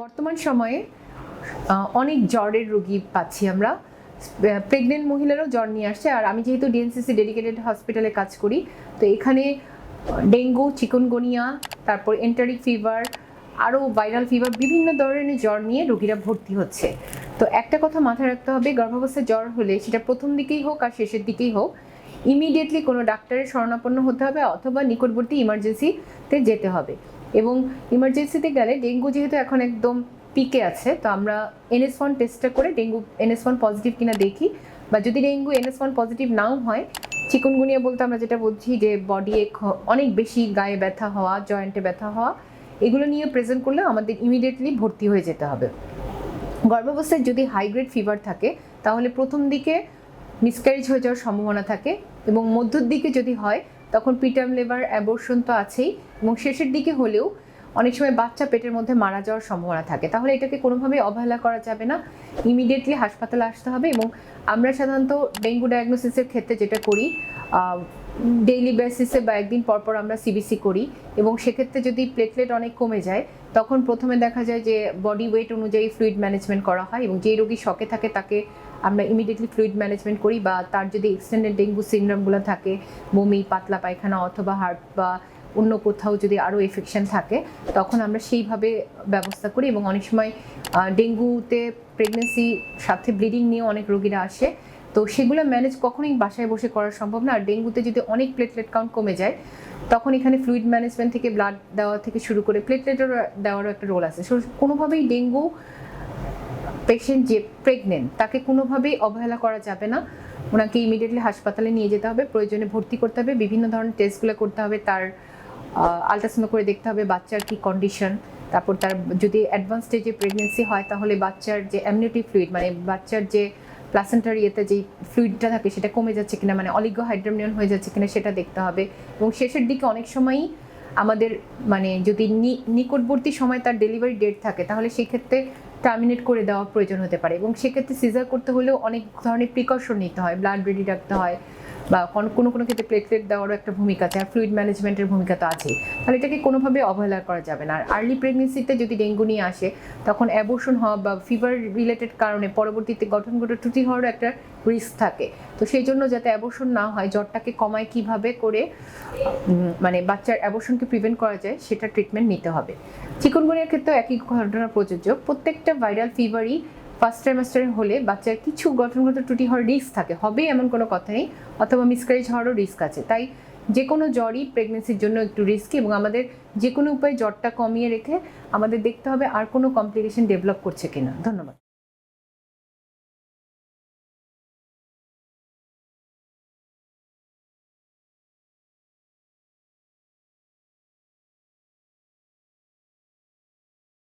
বর্তমান সময়ে অনেক জ্বরের রোগী পাচ্ছি আমরা। প্রেগনেন্ট মহিলারও জ্বর নিয়ে আসছে। আর আমি যেহেতু ডিএনসিসি ডেডিকেটেড হসপিটালে কাজ করি, তো এখানে ডেঙ্গু, চিকনগোনিয়া, তারপর এন্টারিক ফিভার আরও ভাইরাল ফিভার বিভিন্ন ধরনের জ্বর নিয়ে রোগীরা ভর্তি হচ্ছে। তো একটা কথা মাথায় রাখতে হবে, গর্ভাবস্থায় জ্বর হলে সেটা প্রথম দিকেই হোক আর শেষের দিকেই হোক ইমিডিয়েটলি কোনো ডাক্তারের শরণাপন্ন হতে হবে অথবা নিকটবর্তী ইমার্জেন্সিতে যেতে হবে। এবং ইমার্জেন্সিতে গেলে ডেঙ্গু যেহেতু এখন একদম পিকে আছে, তো আমরা এনএস ওয়ান টেস্টটা করে ডেঙ্গু এনএস ওয়ান পজিটিভ কিনা দেখি। বা যদি ডেঙ্গু এনএস ওয়ান পজিটিভ নাও হয়, চিকুনগুনিয়া বলতে আমরা যেটা বলছি যে বডি অনেক বেশি গায়ে ব্যথা হওয়া জয়েন্টে ব্যথা হওয়া, এগুলো নিয়ে প্রেজেন্ট করলে আমাদের ইমিডিয়েটলি ভর্তি হয়ে যেতে হবে। গর্ভাবস্থায় যদি হাইগ্রেড ফিভার থাকে, তাহলে প্রথম দিকে মিসক্যারেজ হয়ে যাওয়ার সম্ভাবনা থাকে এবং মধ্যর দিকে যদি হয় তখন পিটার্ম লেবার অ্যাবর্শন তো আছেই এবং শেষের দিকে হলেও অনেক সময় বাচ্চা পেটের মধ্যে মারা যাওয়ার সম্ভাবনা থাকে। তাহলে এটাকে কোনোভাবেই অবহেলা করা যাবে না। ইমিডিয়েটলি হাসপাতালে আসতে হবে এবং আমরা সাধারণত ডেঙ্গু ডায়াগনোসিসের ক্ষেত্রে যেটা করি ডেইলি বেসিসে বা একদিন পর পর আমরা সিবিসি করি এবং সেক্ষেত্রে যদি প্লেটলেট অনেক কমে যায়, তখন প্রথমে দেখা যায় যে বডি ওয়েট অনুযায়ী ফ্লুইড ম্যানেজমেন্ট করা হয় এবং যেই রোগী শকে থাকে তাকে আমরা ইমিডিয়েটলি ফ্লুইড ম্যানেজমেন্ট করি বা তার যদি এক্সটেন্ডেড ডেঙ্গু সিনড্রোমগুলো থাকে, বমি, পাতলা পায়খানা অথবা হার্ট বা অন্য কোথাও যদি আরও এফেকশন থাকে, তখন আমরা সেইভাবে ব্যবস্থা করি এবং অনেক সময় ডেঙ্গুতে প্রেগনেন্সি সাথে ব্লিডিং নিয়ে অনেক রোগীরা আসে। তো সেগুলো ম্যানেজ কখনোই বাসায় বসে করা সম্ভব না। আর ডেঙ্গুতে যদি অনেক প্লেটলেট কাউন্ট কমে যায়, তখন এখানে ফ্লুইড ম্যানেজমেন্ট থেকে ব্লাড দেওয়া থেকে শুরু করে প্লেটলেটের দেওয়ারও একটা রোল আছে। কোনোভাবেই ডেঙ্গু পেশেন্ট যে প্রেগনেন্ট তাকে কোনোভাবেই অবহেলা করা যাবে না। ওনাকে ইমিডিয়েটলি হাসপাতালে নিয়ে যেতে হবে, প্রয়োজনে ভর্তি করতে হবে, বিভিন্ন ধরনের টেস্টগুলো করতে হবে, তার আলট্রাসাউন্ড করে দেখতে হবে বাচ্চার কি কন্ডিশন তারপর তার যদি অ্যাডভান্স স্টেজে প্রেগনেন্সি হয়, তাহলে বাচ্চার যে অ্যামনিউটি ফ্লুইড মানে বাচ্চার যে প্লাসেন্টার ইয়েতে যে ফ্লুইডটা থাকে, সেটা কমে যাচ্ছে কিনা মানে অলিগো হাইড্রোমিয়ন হয়ে যাচ্ছে কিনা, সেটা দেখতে হবে। এবং শেষের দিকে অনেক সময়ই আমাদের মানে যদি নিকটবর্তী সময় তার ডেলিভারি ডেট থাকে, তাহলে সেই ক্ষেত্রে টার্মিনেট করে দেওয়া প্রয়োজন হতে পারে। এবং সেক্ষেত্রে সিজার করতে হলেও অনেক ধরনের প্রিকশন নিতে হয় ব্লাড রেডি রাখতে হয় বা কোন- কোনো ক্ষেত্রে প্লেটলেট দেওয়ারও একটা ভূমিকা আছে, আর ফ্লুইড ম্যানেজমেন্টের ভূমিকা তো আছেই। তাহলে এটাকে কোনোভাবে অবহেলা করা যাবে না। আর আর্লি প্রেগনেন্সিতে যদি ডেঙ্গু নিয়ে আসে, তখন অ্যাবর্শন হওয়া বা ফিভার রিলেটেড কারণে পরবর্তীতে গঠনগত ত্রুটি হওয়ার একটা রিস্ক থাকে। তো সেই জন্য যাতে অ্যাবর্শন না হয়, জ্বরটাকে কমায় কীভাবে করে মানে বাচ্চার অ্যাবর্শনকে প্রিভেন্ট করা যায়, সেটা ট্রিটমেন্ট নিতে হবে। চিকনগুনিয়ার ক্ষেত্রেও একই ঘটনা প্রযোজ্য। প্রত্যেকটা ভাইরাল ফিভারই ফার্স্ট ট্রাইমাস্টারে হলে বাচ্চার কিছু গঠনগত ত্রুটি হওয়ার রিস্ক থাকে। হবে এমন কোনো কথা নেই, অথবা মিসকারেজ হওয়ারও রিস্ক আছে। তাই যে কোনো জ্বরই প্রেগনেন্সির জন্য একটু রিস্কি এবং আমাদের যে কোনো উপায়ে জ্বরটা কমিয়ে রেখে আমাদের দেখতে হবে আর কোনো কমপ্লিকেশন ডেভেলপ করছে কিনা। ধন্যবাদ।